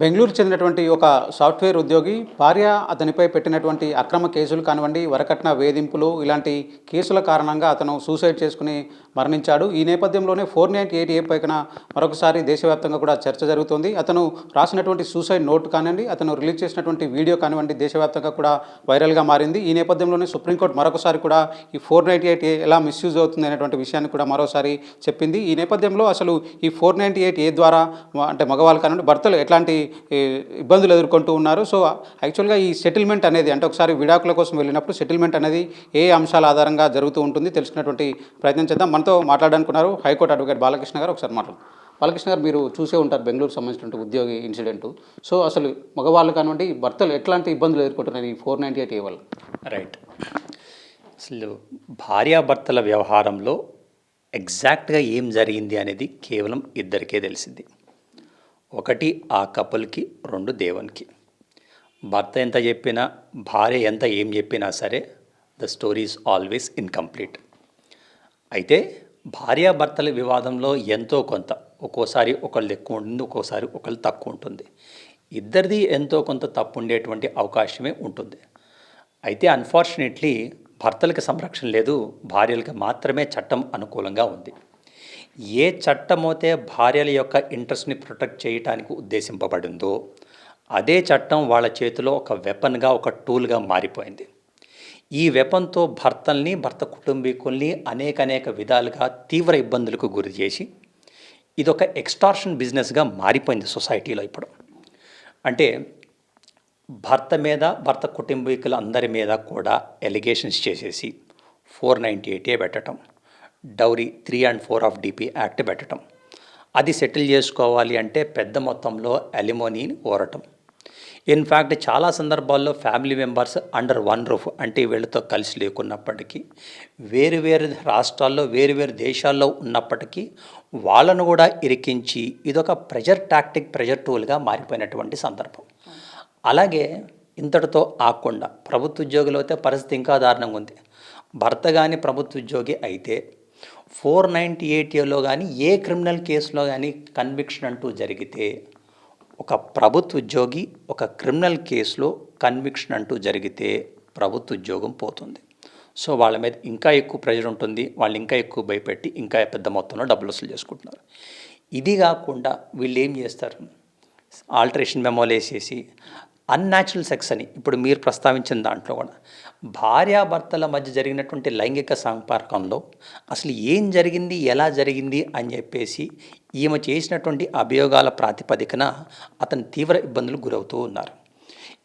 బెంగళూరు చెందినటువంటి ఒక సాఫ్ట్వేర్ ఉద్యోగి భార్య అతనిపై పెట్టినటువంటి అక్రమ కేసులు కానివ్వండి వరకట్న వేధింపులు ఇలాంటి కేసుల కారణంగా అతను సూసైడ్ చేసుకుని మరణించాడు. ఈ నేపథ్యంలోనే ఫోర్ నైన్టీ ఎయిట్ ఏ పైన మరొకసారి దేశవ్యాప్తంగా కూడా చర్చ జరుగుతుంది. అతను రాసినటువంటి సూసైడ్ నోట్ కానివ్వండి అతను రిలీజ్ చేసినటువంటి వీడియో కానివ్వండి దేశవ్యాప్తంగా కూడా వైరల్గా మారింది. ఈ నేపథ్యంలోనే సుప్రీంకోర్టు మరొకసారి కూడా ఈ ఫోర్ నైంటీ ఎయిట్ ఏ ఎలా మిస్యూజ్ అవుతుంది అనేటువంటి విషయాన్ని కూడా మరోసారి చెప్పింది. ఈ నేపథ్యంలో అసలు ఈ ఫోర్ నైంటీ ఎయిట్ ఏ ద్వారా అంటే మగవాళ్ళు కానివ్వండి భర్తలు ఎట్లాంటి ఇబ్బందులు ఎదుర్కొంటూ ఉన్నారు. సో యాక్చువల్గా ఈ సెటిల్మెంట్ అనేది అంటే ఒకసారి విడాకుల కోసం వెళ్ళినప్పుడు సెటిల్మెంట్ అనేది ఏ అంశాల ఆధారంగా జరుగుతూ ఉంటుంది తెలుసుకున్నటువంటి ప్రయత్నం చేద్దాం. మనతో మాట్లాడాలనుకున్నారు హైకోర్టు అడ్వకేట్ బాలకృష్ణ గారు. ఒకసారి మాట్లాడు. బాలకృష్ణ గారు మీరు చూసే ఉంటారు బెంగళూరు సంబంధించినటువంటి ఉద్యోగి ఇన్సిడెంట్. సో అసలు మగవాళ్ళు కానివ్వండి భర్తలు ఎట్లాంటి ఇబ్బందులు ఎదుర్కొంటున్నారు ఈ four ninety eight A right. అసలు భార్యాభర్తల వ్యవహారంలో ఎగ్జాక్ట్గా ఏం జరిగింది అనేది కేవలం ఇద్దరికే తెలిసింది. ఒకటి ఆ కపుల్కి రెండు దేవునికి. భర్త ఎంత చెప్పినా భార్య ఎంత ఏం చెప్పినా సరే the story is always incomplete అయితే భార్యాభర్తల వివాదంలో ఎంతో కొంత ఒక్కోసారి ఒకళ్ళు ఎక్కువ ఉంటుంది ఒక్కోసారి ఒకళ్ళు తక్కువ ఉంటుంది. ఇద్దరిది ఎంతో కొంత తప్పు ఉండేటువంటి అవకాశమే ఉంటుంది. అయితే అన్ఫార్చునేట్లీ భర్తలకు సంరక్షణ లేదు భార్యలకు మాత్రమే చట్టం అనుకూలంగా ఉంది. ఏ చట్టమైతే భార్యల యొక్క ఇంట్రెస్ట్ని ప్రొటెక్ట్ చేయడానికి ఉద్దేశింపబడిందో అదే చట్టం వాళ్ళ చేతిలో ఒక వెపన్గా ఒక టూల్గా మారిపోయింది. ఈ వెపన్తో భర్తల్ని భర్త కుటుంబీకుల్ని అనేక అనేక విధాలుగా తీవ్ర ఇబ్బందులకు గురి చేసి ఇదొక ఎక్స్టార్షన్ బిజినెస్గా మారిపోయింది సొసైటీలో ఇప్పుడు. అంటే భర్త మీద భర్త కుటుంబీకుల అందరి మీద కూడా ఎలిగేషన్స్ చేసేసి ఫోర్ నైంటీ ఎయిటే పెట్టడం dowry three and four of DP act పెట్టడం అది సెటిల్ చేసుకోవాలి అంటే పెద్ద మొత్తంలో అలిమోనీని కోరటం ఇన్ఫ్యాక్ట్ చాలా సందర్భాల్లో family members under one roof అంటే వీళ్ళతో కలిసి లేకున్నప్పటికీ వేరు వేరు రాష్ట్రాల్లో వేరు వేరు దేశాల్లో ఉన్నప్పటికీ వాళ్ళను కూడా ఇరికించి ఇదొక ప్రెజర్ టాక్టిక్ ప్రెజర్ టూల్గా మారిపోయినటువంటి సందర్భం. అలాగే ఇంతటితో ఆకుండా ప్రభుత్వ ఉద్యోగులు అయితే పరిస్థితి ఇంకా దారుణంగా ఉంది. భర్త కానీ ప్రభుత్వ ఉద్యోగి అయితే ఫోర్ నైంటీ ఎయిట్ ఏలో కానీ ఏ క్రిమినల్ కేసులో కానీ కన్విక్షన్ అంటూ జరిగితే ఒక ప్రభుత్వ ఉద్యోగి ఒక క్రిమినల్ కేసులో కన్విక్షన్ అంటూ జరిగితే ప్రభుత్వ ఉద్యోగం పోతుంది. సో వాళ్ళ మీద ఇంకా ఎక్కువ ప్రెజర్ ఉంటుంది. వాళ్ళు ఇంకా ఎక్కువ భయపెట్టి ఇంకా పెద్ద మొత్తంలో డబ్బులు వసూలు చేసుకుంటున్నారు. ఇది కాకుండా వీళ్ళు ఏం చేస్తారు? ఆల్టరేషన్ మెమోలు వేసేసి అన్యాచురల్ సెక్స్ అని. ఇప్పుడు మీరు ప్రస్తావించిన దాంట్లో కూడా. భార్యాభర్తల మధ్య జరిగినటువంటి లైంగిక సంపర్కంలో అసలు ఏం జరిగింది ఎలా జరిగింది అని చెప్పేసి ఈమె చేసినటువంటి అభియోగాల ప్రాతిపదికన అతను తీవ్ర ఇబ్బందులు గురవుతూ ఉన్నారు.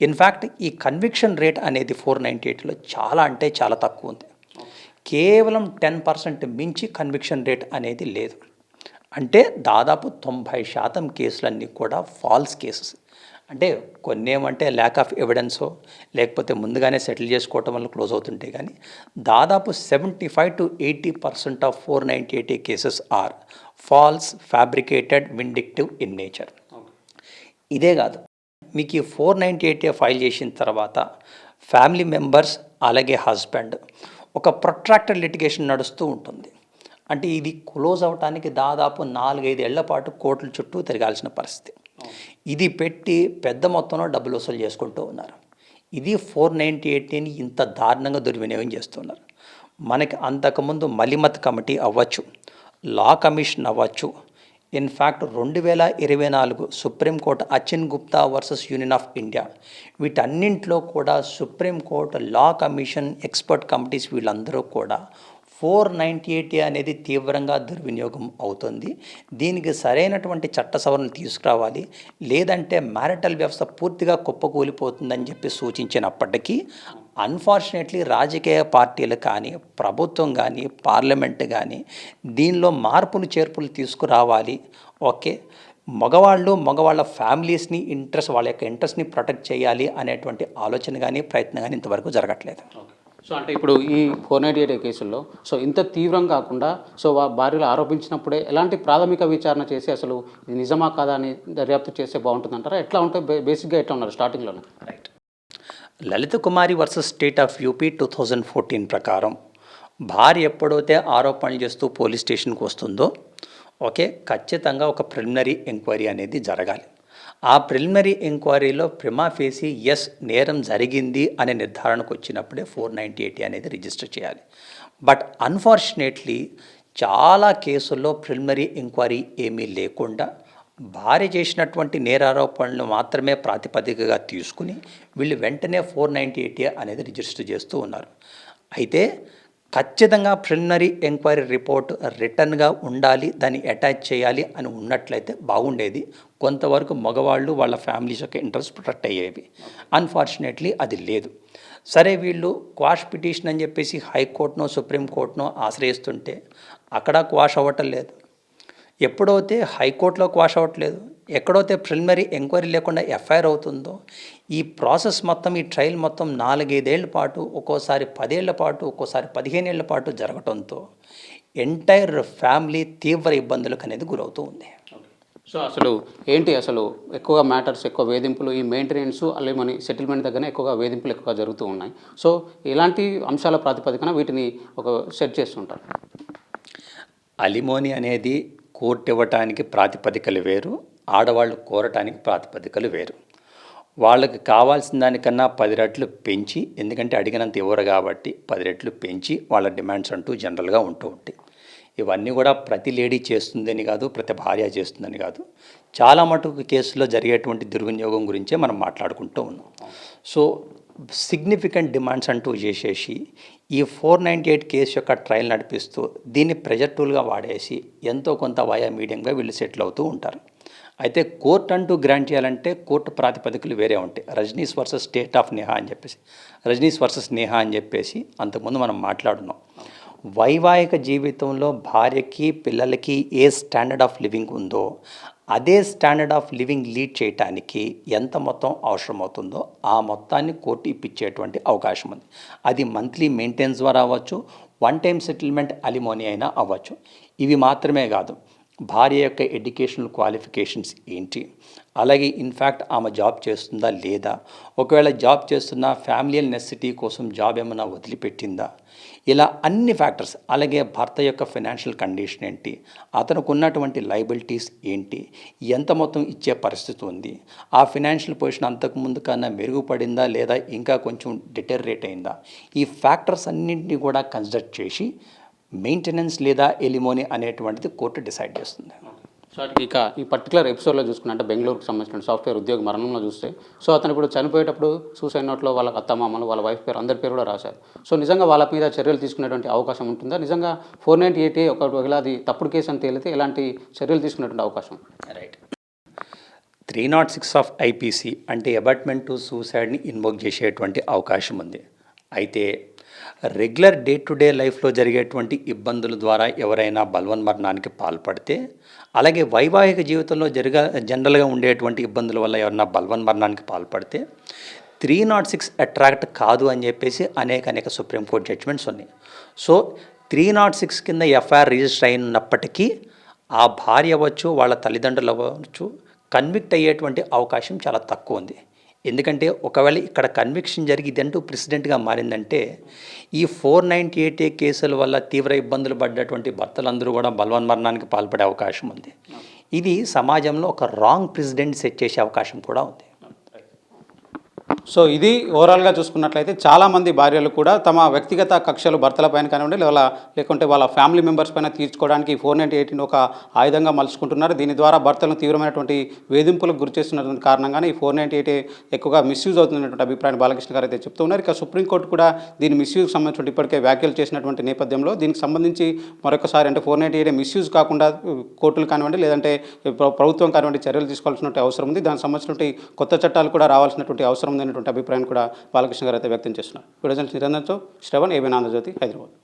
ఇన్ఫ్యాక్ట్ ఈ కన్విక్షన్ రేట్ అనేది ఫోర్ నైంటీ ఎయిట్లో చాలా అంటే చాలా తక్కువ ఉంది. కేవలం టెన్ పర్సెంట్ మించి కన్విక్షన్ రేట్ అనేది లేదు. అంటే దాదాపు తొంభై శాతం కేసులన్నీ కూడా ఫాల్స్ కేసెస్ అంటే కొన్ని ఏమంటే ల్యాక్ ఆఫ్ ఎవిడెన్సో లేకపోతే ముందుగానే సెటిల్ చేసుకోవటం వల్ల క్లోజ్ అవుతుంటే కానీ దాదాపు seventy five to eighty percent of four ninety eight A cases are false fabricated vindictive in nature ఇదే కాదు మీకు ఈ ఫోర్ నైంటీ ఎయిట్ ఫైల్ చేసిన తర్వాత ఫ్యామిలీ మెంబర్స్ అలాగే హస్బెండ్ ఒక ప్రొట్రాక్టెడ్ లిటిగేషన్ నడుస్తూ ఉంటుంది. అంటే ఇది క్లోజ్ అవడానికి దాదాపు నాలుగైదు ఏళ్ళ పాటు కోర్టుల చుట్టూ తిరగాల్సిన పరిస్థితి. ఇది పెట్టి పెద్ద మొత్తంలో డబ్బులు వసూలు చేసుకుంటూ ఉన్నారు. ఇది ఫోర్ నైంటీ ఎయిట్ని ఇంత దారుణంగా దుర్వినియోగం చేస్తున్నారు. మనకి అంతకుముందు మలిమత్ కమిటీ అవ్వచ్చు లా కమిషన్ అవ్వచ్చు. ఇన్ఫ్యాక్ట్ రెండు వేల ఇరవై నాలుగు supreme court Achin Gupta versus Union of India వీటన్నింటిలో కూడా supreme court law commission expert committees వీళ్ళందరూ కూడా ఫోర్ నైంటీ ఎయిట్ అనేది తీవ్రంగా దుర్వినియోగం అవుతుంది. దీనికి సరైనటువంటి చట్ట సవరణ తీసుకురావాలి. లేదంటే మ్యారిటల్ వ్యవస్థ పూర్తిగా కుప్పకూలిపోతుందని చెప్పి సూచించినప్పటికీ అన్ఫార్చునేట్లీ రాజకీయ పార్టీలు కానీ ప్రభుత్వం కానీ పార్లమెంట్ కానీ దీనిలో మార్పులు చేర్పులు తీసుకురావాలి. ఓకే? మగవాళ్ళు మగవాళ్ళ ఫ్యామిలీస్ని ఇంట్రెస్ట్ వాళ్ళ యొక్క ఇంట్రెస్ట్ని ప్రొటెక్ట్ చేయాలి అనేటువంటి ఆలోచన కానీ ప్రయత్నం కానీ ఇంతవరకు జరగట్లేదు. సో అంటే ఇప్పుడు ఈ ఫోర్ నైంటీ ఎయిట్ కేసుల్లో సో ఇంత తీవ్రం కాకుండా సో వా భార్యలు ఆరోపించినప్పుడే ఎలాంటి ప్రాథమిక విచారణ చేసి అసలు ఇది నిజమా కాదా అని దర్యాప్తు చేస్తే బాగుంటుందంటారా? ఎట్లా ఉంటే బే- బేసిక్గా ఎట్లా ఉన్నారు స్టార్టింగ్లోనే? Right. Lalita Kumari versus State of UP two thousand fourteen ప్రకారం భార్య ఎప్పుడైతే ఆరోపణలు చేస్తూ పోలీస్ స్టేషన్కి వస్తుందో ఓకే ఖచ్చితంగా ఒక ప్రిలిమినరీ ఎంక్వైరీ అనేది జరగాలి. ఆ ప్రిలిమినరీ ఎంక్వైరీలో ప్రిమా ఫేసి ఎస్ నేరం జరిగింది అనే నిర్ధారణకు వచ్చినప్పుడే ఫోర్ నైంటీ ఎయిటీ అనేది రిజిస్టర్ చేయాలి. బట్ అన్ఫార్చునేట్లీ చాలా కేసుల్లో ప్రిలిమినరీ ఎంక్వైరీ ఏమీ లేకుండా భార్య చేసినటువంటి నేరారోపణలు మాత్రమే ప్రాతిపదికగా తీసుకుని వీళ్ళు వెంటనే ఫోర్ నైంటీ ఎయిటీ అనేది రిజిస్టర్ చేస్తూ ఉన్నారు. అయితే ఖచ్చితంగా ప్రిలిమినరీ ఎంక్వైరీ రిపోర్ట్ రిటర్న్గా ఉండాలి దాన్ని అటాచ్ చేయాలి అని ఉన్నట్లయితే బాగుండేది. కొంతవరకు మగవాళ్ళు వాళ్ళ ఫ్యామిలీస్ యొక్క ఇంట్రెస్ట్ ప్రొటెక్ట్ అయ్యేవి. అన్ఫార్చునేట్లీ అది లేదు. సరే వీళ్ళు క్వాష్ పిటిషన్ అని చెప్పేసి హైకోర్టునో సుప్రీంకోర్టునో ఆశ్రయిస్తుంటే అక్కడ క్వాష్ అవ్వటం లేదు. ఎప్పుడైతే హైకోర్టులో క్వాష్ అవ్వట్లేదు ఎక్కడైతే ప్రిలిమినరీ ఎంక్వైరీ లేకుండా ఎఫ్ఐఆర్ అవుతుందో ఈ ప్రాసెస్ మొత్తం ఈ ట్రయల్ మొత్తం నాలుగైదేళ్ళ పాటు ఒక్కోసారి పదేళ్ళ పాటు ఒక్కోసారి పదిహేనేళ్ళ పాటు జరగటంతో ఎంటైర్ ఫ్యామిలీ తీవ్ర ఇబ్బందులకు అనేది గురవుతూ ఉంది. సో అసలు ఏంటి అసలు ఎక్కువగా మ్యాటర్స్ ఎక్కువ వేధింపులు ఈ మెయింటెనెన్స్ అలేమని సెటిల్మెంట్ దగ్గరనే ఎక్కువగా వేధింపులు ఎక్కువగా జరుగుతూ ఉన్నాయి. సో ఇలాంటి అంశాల ప్రాతిపదికన వీటిని ఒక సెట్ చేస్తుంటారు. అలిమోని అనేది కోర్టు ఇవ్వటానికి ప్రాతిపదికలు వేరు. ఆడవాళ్ళు కోరటానికి ప్రాతిపదికలు వేరు. వాళ్ళకి కావాల్సిన దానికన్నా పది రెట్లు పెంచి ఎందుకంటే అడిగినంత ఇవ్వరు కాబట్టి పది రెట్లు పెంచి వాళ్ళ డిమాండ్స్ అంటూ జనరల్గా ఉంటూ ఉంటాయి. ఇవన్నీ కూడా ప్రతి లేడీ చేస్తుందని కాదు ప్రతి భార్య చేస్తుందని కాదు. చాలా మటుకు కేసులో జరిగేటువంటి దుర్వినియోగం గురించే మనం మాట్లాడుకుంటూ ఉన్నాం. సో సిగ్నిఫికెంట్ డిమాండ్స్ అంటూ చేసేసి ఈ ఫోర్ నైంటీ ఎయిట్ కేసు యొక్క ట్రయల్ నడిపిస్తూ దీన్ని ప్రెజర్ టూల్గా వాడేసి ఎంతో కొంత వాయా మీడియంగా వీళ్ళు సెటిల్ అవుతూ ఉంటారు. అయితే కోర్టు అంటూ గ్రాంట్ చేయాలంటే కోర్టు ప్రాతిపదికలు వేరే ఉంటాయి. Rajnesh versus state of Neha అని చెప్పేసి. రజనీస్ వర్సెస్ నేహా అని చెప్పేసి అంతకుముందు మనం మాట్లాడున్నాం. వైవాహిక జీవితంలో భార్యకి పిల్లలకి ఏ స్టాండర్డ్ ఆఫ్ లివింగ్ ఉందో అదే స్టాండర్డ్ ఆఫ్ లివింగ్ లీడ్ చేయటానికి ఎంత మొత్తం అవసరం అవుతుందో ఆ మొత్తాన్ని కోర్టు ఇప్పించేటువంటి అవకాశం ఉంది. అది మంత్లీ మెయింటెనెన్స్ ద్వారా అవ్వచ్చు వన్ టైం సెటిల్మెంట్ అలిమోని అయినా అవ్వచ్చు. ఇవి మాత్రమే కాదు భార్య యొక్క ఎడ్యుకేషనల్ క్వాలిఫికేషన్స్ ఏంటి? అలాగే ఇన్ఫ్యాక్ట్ ఆమె జాబ్ చేస్తుందా లేదా? ఒకవేళ జాబ్ చేస్తున్నా ఫ్యామిలీ నెసిటీ కోసం జాబ్ ఏమైనా వదిలిపెట్టిందా? ఇలా అన్ని ఫ్యాక్టర్స్ అలాగే భర్త యొక్క ఫినాన్షియల్ కండిషన్ ఏంటి? అతనికి ఉన్నటువంటి లైబిలిటీస్ ఏంటి? ఎంత మొత్తం ఇచ్చే పరిస్థితి ఉంది? ఆ ఫినాన్షియల్ పొజిషన్ అంతకుముందు కన్నా మెరుగుపడిందా లేదా? ఇంకా కొంచెం డిటెరేట్ అయిందా? ఈ ఫ్యాక్టర్స్ అన్నింటినీ కూడా కన్సిడర్ చేసి మెయింటెనెన్స్ లేదా ఎలిమోని అనేటువంటిది కోర్టు డిసైడ్ చేస్తుంది. సో ఇక ఈ పర్టికులర్ ఎపిసోడ్లో చూసుకున్నా అంటే బెంగళూరుకు సంబంధించిన సాఫ్ట్వేర్ ఉద్యోగి మరణంలో చూస్తే సో అతను ఇప్పుడు చనిపోయేటప్పుడు సూసైడ్ నోట్లో వాళ్ళ అత్తమామలు వాళ్ళ వైఫ్ పేరు అందరి పేరు కూడా రాశారు. సో నిజంగా వాళ్ళ మీద చర్యలు తీసుకునేటువంటి అవకాశం ఉంటుందా? నిజంగా ఫోర్ నైంటీ ఎయిటీ ఒకవేళ అది తప్పుడు కేసు అని తేలితే ఎలాంటి చర్యలు తీసుకునేటువంటి అవకాశం? Right three nought six of IPC అంటే అబాట్మెంట్ టు సూసైడ్ని ఇన్వోక్ చేసేటువంటి అవకాశం ఉంది. అయితే రెగ్యులర్ డే టు డే లైఫ్లో జరిగేటువంటి ఇబ్బందుల ద్వారా ఎవరైనా బలవన్ మరణానికి పాల్పడితే అలాగే వైవాహిక జీవితంలో జరగ జనరల్గా ఉండేటువంటి ఇబ్బందుల వల్ల ఎవరైనా బలవన్ మరణానికి పాల్పడితే త్రీ నాట్ సిక్స్ అట్రాక్ట్ కాదు అని చెప్పేసి అనేక అనేక సుప్రీంకోర్టు జడ్జ్మెంట్స్ ఉన్నాయి. సో త్రీ నాట్ సిక్స్ కింద ఎఫ్ఐఆర్ రిజిస్టర్ అయినప్పటికీ ఆ భార్య అవ్వచ్చు వాళ్ళ తల్లిదండ్రులు అవ్వచ్చు కన్విక్ట్ అయ్యేటువంటి అవకాశం చాలా తక్కువ ఉంది. ఎందుకంటే ఒకవేళ ఇక్కడ కన్విక్షన్ జరిగి ఇదంటూ ప్రెసిడెంట్గా మారిందంటే ఈ ఫోర్ నైంటీ ఎయిట్ ఏ కేసుల వల్ల తీవ్ర ఇబ్బందులు పడ్డటువంటి భర్తలందరూ కూడా బలవన్ మరణానికి పాల్పడే అవకాశం ఉంది. ఇది సమాజంలో ఒక రాంగ్ ప్రెసిడెంట్ సెట్ చేసే అవకాశం కూడా ఉంది. సో ఇది ఓవరాల్గా చూసుకున్నట్లయితే చాలామంది భార్యలు కూడా తమ వ్యక్తిగత కక్షలు భర్తల పైన కానివ్వండి లేదా లేకుంటే వాళ్ళ ఫ్యామిలీ మెంబర్స్ పైన తీర్చుకోవడానికి ఫోర్ నైంటీ ఎయిటీన్ ఒక ఆయుధంగా మలుచుకుంటున్నారు. దీని ద్వారా భర్తలను తీవ్రమైనటువంటి వేధింపులకు గురి చేస్తున్నటువంటి కారణంగానే ఈ ఫోర్ నైంటీ ఎయిట్ ఎక్కువగా మిస్యూజ్ అవుతున్నటువంటి అభిప్రాయం బాలకృష్ణ గారు అయితే చెప్తూ ఉన్నారు. ఇక సుప్రీంకోర్టు కూడా దీని మిస్యూజ్కి సంబంధించి ఇప్పటికే వ్యాఖ్యలు చేసినటువంటి నేపథ్యంలో దీనికి సంబంధించి మరొకసారి అంటే ఫోర్ నైంటీ ఎయిట్ మిస్యూజ్ కాకుండా కోర్టులు కానివ్వండి లేదంటే ప్రభుత్వం కానివ్వండి చర్యలు తీసుకోవాల్సినటువంటి అవసరం ఉంది. దానికి సంబంధించినటువంటి కొత్త చట్టాలు కూడా రావాల్సినటువంటి అవసరం ఉందనేటువంటి అభిప్రాయం కూడా బాలకృష్ణ గారు అయితే వ్యక్తం చేస్తున్నారు. Present నిరంజన్తో Shravan AB Andhra Jyothy Hyderabad.